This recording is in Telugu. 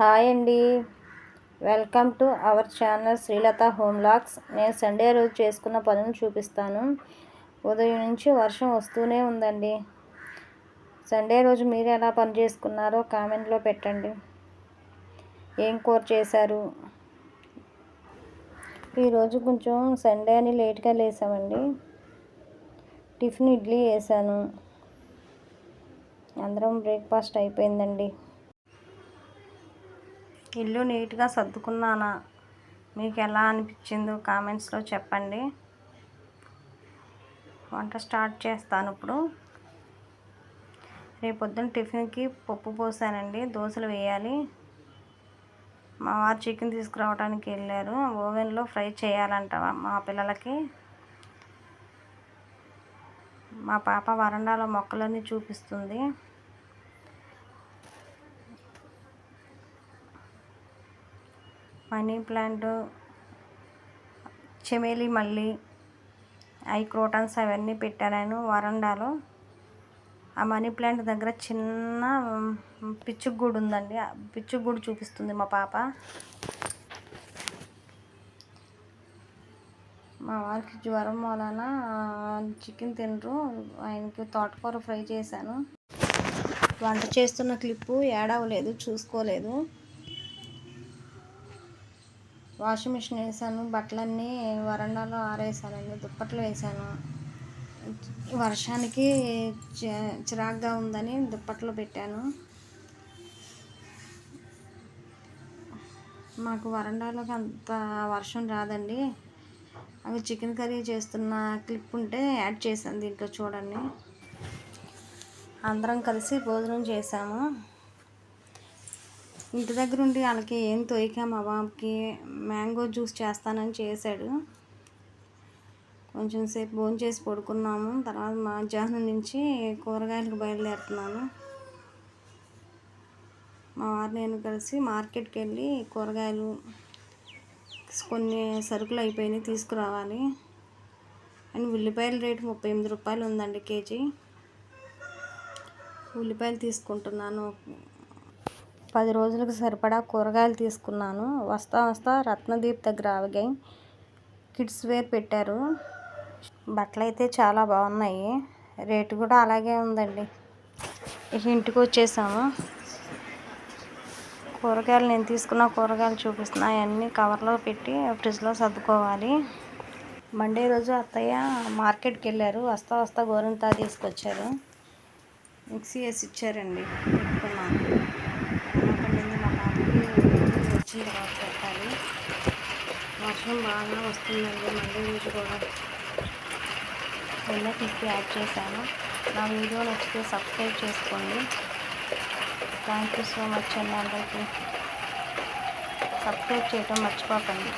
హాయ్ అండి. Welcome to our channel Srilatha home lakhs. నేను సండే రోజు చేసుకున్న పనులు చూపిస్తాను. ఉదయం నుంచి వర్షం వస్తూనే ఉందండి. సండే రోజు మీరు ఎలా పని చేసుకున్నారో కామెంట్లో పెట్టండి. ఏం కూర చేశారు? ఈరోజు కొంచెం సండే అని లేట్గా లేసామండి. టిఫిన్ ఇడ్లీ వేసాను. అందరం బ్రేక్ఫాస్ట్ అయిపోయిందండి. ఇల్లు నీట్గా సర్దుకున్నానా? మీకు ఎలా అనిపించిందో కామెంట్స్లో చెప్పండి. వంట స్టార్ట్ చేస్తాను ఇప్పుడు. రేపు పొద్దున్న టిఫిన్కి పప్పు పోసానండి దోశలు వేయాలి. మా వారు చికెన్ తీసుకురావడానికి వెళ్ళారు ఓవెన్లో ఫ్రై చేయాలంట మా పిల్లలకి. మా పాప వరండాలో మొక్కలన్నీ చూపిస్తుంది. మనీ ప్లాంట్ చెమేలి మల్లి ఐ క్రోటన్స్ అవన్నీ పెట్టాను వరండాలో. ఆ మనీ ప్లాంట్ దగ్గర చిన్న పిచ్చుగూడు ఉందండి. పిచ్చుగూడు చూపిస్తుంది మా పాప. మా వారికి జ్వరం వలన చికెన్ తినరు. ఆయనకి తోటకూర ఫ్రై చేశాను. వంట చేస్తున్న క్లిప్పు ఏడవలేదు చూసుకోలేదు. వాషింగ్ మిషన్ వేసాను బట్టలన్నీ వరండాలో ఆరేసానండి దుప్పట్లు వేసాను. వర్షానికి చిరాగ్గా ఉందని దుప్పట్లు పెట్టాను. మాకు వరండాలోకి అంత వర్షం రాదండి. అవి చికెన్ కర్రీ చేస్తున్న క్లిప్ ఉంటే యాడ్ చేశాను దీంట్లో చూడండి. అందరం కలిసి భోజనం చేసాము. ఇంటి దగ్గర ఉండి వాళ్ళకి ఏం తోయిక మా బాబుకి మ్యాంగో జ్యూస్ చేస్తానని చేశాడు. కొంచెం సేపు భోజనం చేసి పడుకున్నాము. తర్వాత మధ్యాహ్నం నుంచి కూరగాయలకు బయలుదేరుతున్నాను. మా వారు నేను కలిసి మార్కెట్కి వెళ్ళి కూరగాయలు కొన్ని సరుకులు అయిపోయినాయి తీసుకురావాలి అండ్ ఉల్లిపాయల రేటు ముప్పై ఎనిమిది రూపాయలు ఉందండి కేజీ. ఉల్లిపాయలు తీసుకుంటున్నాను. పది రోజులకు సరిపడా కూరగాయలు తీసుకున్నాను. వస్తా వస్తా రత్నదీప్ దగ్గర ఆవిగాయి కిడ్స్ వేర్ పెట్టారు. బట్టలు అయితే చాలా బాగున్నాయి. రేటు కూడా అలాగే ఉందండి. ఇంటికి వచ్చేసాము. కూరగాయలు నేను తీసుకున్న కూరగాయలు చూపిస్తున్నా. అవన్నీ కవర్లో పెట్టి ఫ్రిడ్జ్లో సర్దుకోవాలి. మండే రోజు అత్తయ్య మార్కెట్కి వెళ్ళారు. వస్తా వస్తా గోరంతా తీసుకొచ్చారు. మిక్సీ వేసి ఇచ్చారండి. పెట్టుకున్నాను. వేసిన తర్వాత పెట్టాలి. వర్షం బాగా వస్తుందండి మళ్ళీ రోజు కూడా. నిన్న క్లిక్ యాడ్ చేశాను. నా వీడియో నచ్చితే సబ్స్క్రైబ్ చేసుకోండి. థ్యాంక్ యూ సో మచ్ అండి అందరికీ. సబ్స్క్రైబ్ చేయటం మర్చిపోకండి.